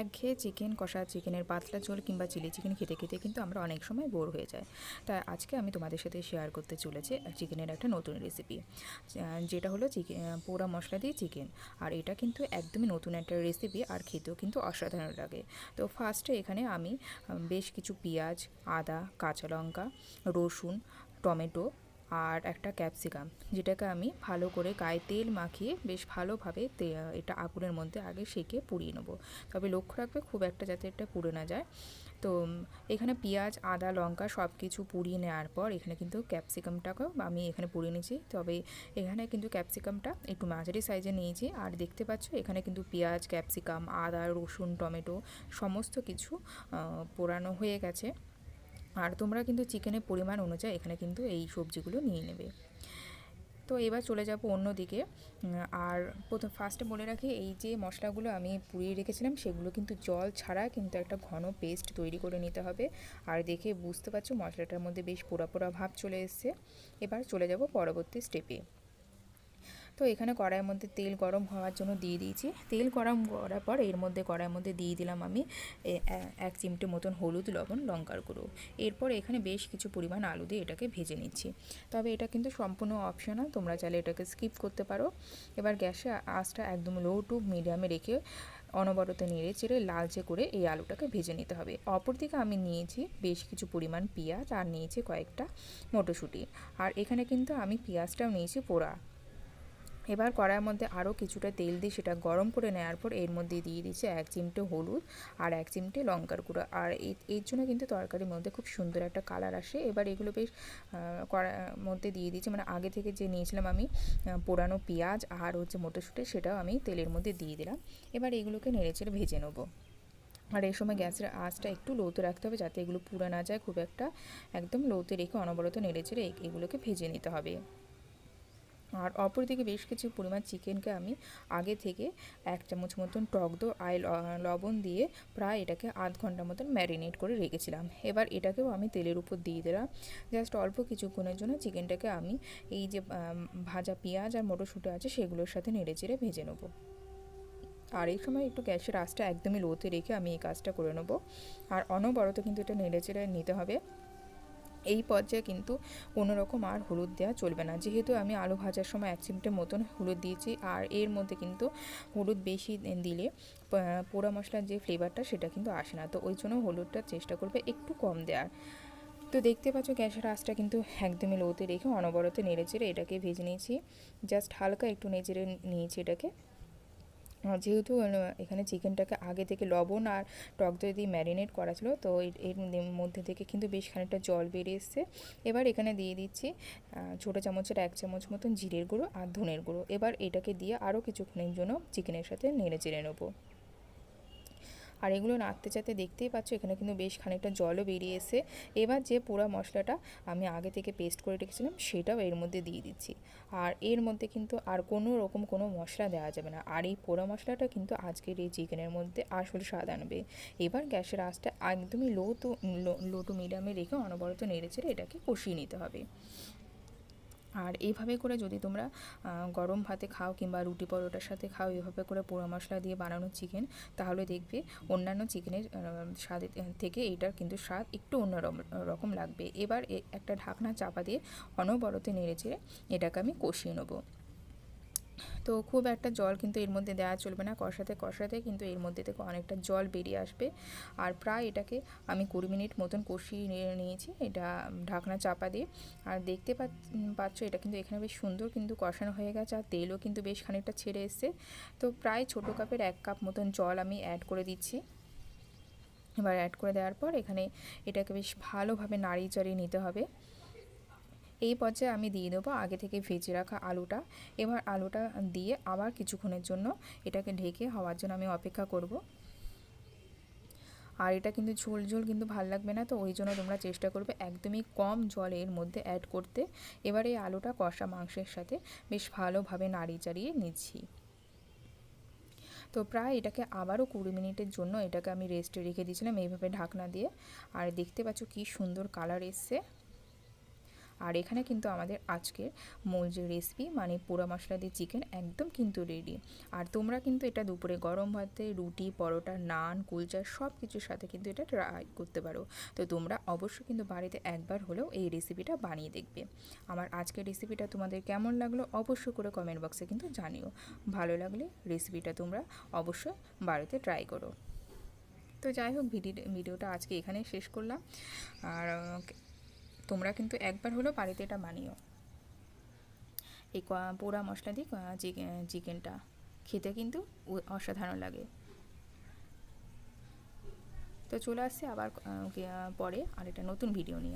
একঘেয়ে চিকেন, কষা চিকেনের পাতলা ঝোল কিংবা চিলি চিকেন খেতে খেতে কিন্তু আমরা অনেক সময় বোর হয়ে যাই। তাই আজকে আমি তোমাদের সাথে শেয়ার করতে চলেছি চিকেনের একটা নতুন রেসিপি যেটা হলো চিকেন পোড়া মশলা দিয়ে চিকেন। আর এটা কিন্তু একদমই নতুন একটা রেসিপি আর খেতেও কিন্তু অসাধারণ লাগে। তো ফার্স্টে এখানে আমি বেশ কিছু পেঁয়াজ, আদা, কাঁচা লঙ্কা, রসুন, টমেটো আর একটা ক্যাপসিকাম, যেটাকে আমি ভালো করে গায়ে তেল মাখিয়ে বেশ ভালোভাবে এটা আগুনের মধ্যে আগে সেকে পুড়িয়ে নেব। তবে লক্ষ্য রাখবে খুব একটা যাতে এটা পুড়ে না যায়। তো, এখানে পেঁয়াজ, আদা, লঙ্কা সব কিছু পুড়িয়ে নেওয়ার পর এখানে কিন্তু ক্যাপসিকামটাকেও আমি এখানে পুড়িয়ে নিয়েছি। তবে এখানে কিন্তু ক্যাপসিকামটা একটু মাঝারি সাইজে নিয়েছি আর দেখতে পাচ্ছ এখানে কিন্তু পেঁয়াজ, ক্যাপসিকাম, আদা, রসুন, টমেটো সমস্ত কিছু পোড়ানো হয়ে গেছে। আর তোমরা কিন্তু চিকেনের পরিমাণ অনুযায়ী এখানে কিন্তু এই সবজিগুলো নিয়ে নেবে। তো এবার চলে যাব অন্যদিকে আর প্রথম ফার্স্টে বলে রাখি, এই যে মশলাগুলো আমি পুড়িয়ে রেখেছিলাম, সেগুলো কিন্তু জল ছাড়া কিন্তু একটা ঘন পেস্ট তৈরি করে নিতে হবে। আর দেখে বুঝতে পারছ মশলাটার মধ্যে বেশ পোড়া পোড়া ভাব চলে এসছে। এবার চলে যাব পরবর্তী স্টেপে তো এখানে কড়াইয়ের মধ্যে তেল গরম হওয়ার জন্য দিয়ে দিয়েছি। তেল গরম করার পর এর মধ্যে কড়াইয়ের মধ্যে দিয়ে দিলাম আমি এক চিমটে মতন হলুদ, লবণ, লঙ্কার গুঁড়ো। এরপর এখানে বেশ কিছু পরিমাণ আলু দিয়ে এটাকে ভেজে নিচ্ছি। তবে এটা কিন্তু সম্পূর্ণ অপশনাল তোমরা চাইলে এটাকে স্কিপ করতে পারো। এবার গ্যাসে আঁচটা একদম লো টু মিডিয়ামে রেখে অনবরত নেড়ে চেড়ে লালচে করে এই আলুটাকে ভেজে নিতে হবে। অপরদিকে আমি নিয়েছি বেশ কিছু পরিমাণ পেঁয়াজ আর নিয়েছি কয়েকটা মটরশুঁটি। আর এখানে কিন্তু আমি পেঁয়াজটাও নিয়েছি পোড়া। এবার কড়াইয়ের মধ্যে আরও কিছুটা তেল দিয়ে সেটা গরম করে নেওয়ার পর এর মধ্যে দিয়ে দিচ্ছে এক চিমটে হলুদ আর এক চিমটে লঙ্কার গুঁড়ো। আর এর জন্য কিন্তু তরকারির মধ্যে খুব সুন্দর একটা কালার আসে। এবার এগুলো বেশ কড়ার মধ্যে দিয়ে দিচ্ছি। মানে আগে থেকে যে নিয়েছিলাম আমি পোড়ানো পেঁয়াজ আর হচ্ছে মটরশুঁটি, সেটাও আমি তেলের মধ্যে দিয়ে দিলাম। এবার এগুলোকে নেড়েচেড়ে ভেজে নেব। আর এই সময় গ্যাসের আঁচটা একটু লোতে রাখতে হবে যাতে এগুলো পুড়ে না যায়। খুব একটা একদম লোতে রেখে অনবরত নেড়েচেড়ে এগুলোকে ভেজে নিতে হবে। আর অপর অপরদিকে বেশ কিছু পরিমাণ চিকেনকে আমি আগে থেকে এক চামচ মতন টক দো আই লবণ দিয়ে প্রায় এটাকে আধ ঘণ্টা মতন ম্যারিনেট করে রেখেছিলাম। এবার এটাকেও আমি তেলের উপর দিয়ে দিলাম। জাস্ট অল্প কিছুক্ষণের জন্য চিকেনটাকে আমি এই যে ভাজা পেঁয়াজ আর মটরশুঁটি আছে সেগুলোর সাথে নেড়ে চেড়ে ভেজে নেব। আর এই সময় একটু গ্যাসের আঁচটা একদমই লোতে রেখে আমি এই কাজটা করে নেব। আর অনবরত কিন্তু এটা নেড়ে চেড়ে নিতে হবে। এই পর্যায়ে কিন্তু কোনো রকম আর হলুদ দেওয়া চলবে না। যেহেতু আমি আলু ভাজার সময় এক চিমটে মতন হলুদ দিয়েছি, আর এর মধ্যে কিন্তু হলুদ বেশি দিলে পোড়া মশলার যে ফ্লেভারটা সেটা কিন্তু আসে না। তো ওই জন্য হলুদটা চেষ্টা করবে একটু কম দেওয়ার তো দেখতে পাচ্ছ গ্যাসের আঁচটা কিন্তু একদমই লোতে রেখে অনবরত নেড়ে চেড়ে এটাকে ভেজে নিয়েছি। জাস্ট হালকা একটু নেচেড়ে নিয়েছি এটাকে। যেহেতু এখানে চিকেনটাকে আগে থেকে লবণ আর টক দই দিয়ে ম্যারিনেট করা ছিল, তো এর মধ্যে থেকে কিন্তু বেশ খানিকটা জল বেরিয়ে এসছে। এবার এখানে দিয়ে দিচ্ছি ছোটো চামচের এক চামচ মতন জিরের গুঁড়ো আর ধনের গুঁড়ো। এবার এটাকে দিয়ে আরও কিছুক্ষণের জন্য চিকেনের সাথে নেড়ে চেড়ে নেব। আর এগুলো নাড়তে চাতে দেখতেই পাচ্ছ, এখানে কিন্তু বেশ খানিকটা জলও বেরিয়ে এসে এবার যে পোড়া মশলাটা আমি আগে থেকে পেস্ট করে রেখেছিলাম, সেটাও এর মধ্যে দিয়ে দিচ্ছি। আর এর মধ্যে কিন্তু আর কোনো রকম কোনো মশলা দেওয়া যাবে না। আর এই পোড়া মশলাটা কিন্তু আজকের এই চিকেনের মধ্যে আসল স্বাদ আনবে। এবার গ্যাসের আঁচটা একদমই লো টু লো টু মিডিয়ামে রেখে অনবরত নেড়ে চেড়ে এটাকে কষিয়ে নিতে হবে। আর এইভাবে করে যদি তোমরা গরম ভাতে খাও কিংবা রুটি পরোটার সাথে খাও, এভাবে করে পোড়া মশলা দিয়ে বানানো চিকেন তাহলে দেখবে অন্যান্য চিকেনের স্বাদ থেকে এইটার কিন্তু স্বাদ একটু অন্য রকম লাগবে। এবার একটা ঢাকনা চাপা দিয়ে অনবরতে নেড়ে চেড়ে এটাকে আমি কষিয়ে নেব। তো খুব একটা জল কিন্তু এর মধ্যে দেওয়া চলবে না। কষাতে কষাতে কিন্তু এর মধ্যে থেকে অনেকটা জল বেরিয়ে আসবে। আর প্রায় এটাকে আমি কুড়ি মিনিট মতন কষিয়ে নিয়েছি এটা ঢাকনা চাপা দিয়ে। আর দেখতে পাচ্ছ এটা কিন্তু এখানে বেশ সুন্দর কিন্তু কষানো হয়ে গেছে আর তেলও কিন্তু বেশ খানিকটা ছেড়ে এসছে। তো প্রায় ছোটো কাপের এক কাপ মতন জল আমি অ্যাড করে দিচ্ছি। এবার অ্যাড করে দেওয়ার পর এখানে এটাকে বেশ ভালোভাবে নাড়িয়ে চাড়িয়ে নিতে হবে। এই পর্যায়ে আমি দিয়ে দেবো আগে থেকে ভেজে রাখা আলুটা। এবার আলুটা দিয়ে আবার কিছুক্ষণের জন্য এটাকে ঢেকে হওয়ার জন্য আমি অপেক্ষা করব। আর এটা কিন্তু ঝোল ঝোল কিন্তু ভালো লাগবে না তো, ওই জন্য তোমরা চেষ্টা করবে একদমই কম জল এর মধ্যে অ্যাড করতে। এবার এই আলুটা কষা মাংসের সাথে বেশ ভালোভাবে নাড়িয়ে চাড়িয়ে নিচ্ছি। তো প্রায় এটাকে আবারও কুড়ি মিনিটের জন্য এটাকে আমি রেস্টে রেখে দিয়েছিলাম এইভাবে ঢাকনা দিয়ে। আর দেখতে পাচ্ছ কি সুন্দর কালার এসছে। আর এখানে কিন্তু আমাদের আজকের মূল যে রেসিপি মানে পোড়া মশলা দিয়ে চিকেন একদম কিন্তু রেডি আর তোমরা কিন্তু এটা দুপুরে গরম ভাতে, রুটি, পরোটা, নান, কুলচা সব কিছুর সাথে কিন্তু এটা ট্রাই করতে পারো। তো তোমরা অবশ্যই কিন্তু বাড়িতে একবার হলেও এই রেসিপিটা বানিয়ে দেখবে। আমার আজকের রেসিপিটা তোমাদের কেমন লাগল অবশ্যই করে কমেন্ট বক্সে কিন্তু জানিও। ভালো লাগলে রেসিপিটা তোমরা অবশ্যই বাড়িতে ট্রাই করো। তো যাই হোক ভিডিও ভিডিওটা আজকে এখানেই শেষ করলাম। আর তোমরা কিন্তু একবার হলো বাড়িতে এটা বানিও। এই পোড়া মশলা দিয়ে চিকেনটা খেতে কিন্তু অসাধারণ লাগে। তো চলে আসছে আবার পরে আর একটা নতুন ভিডিও নিয়ে।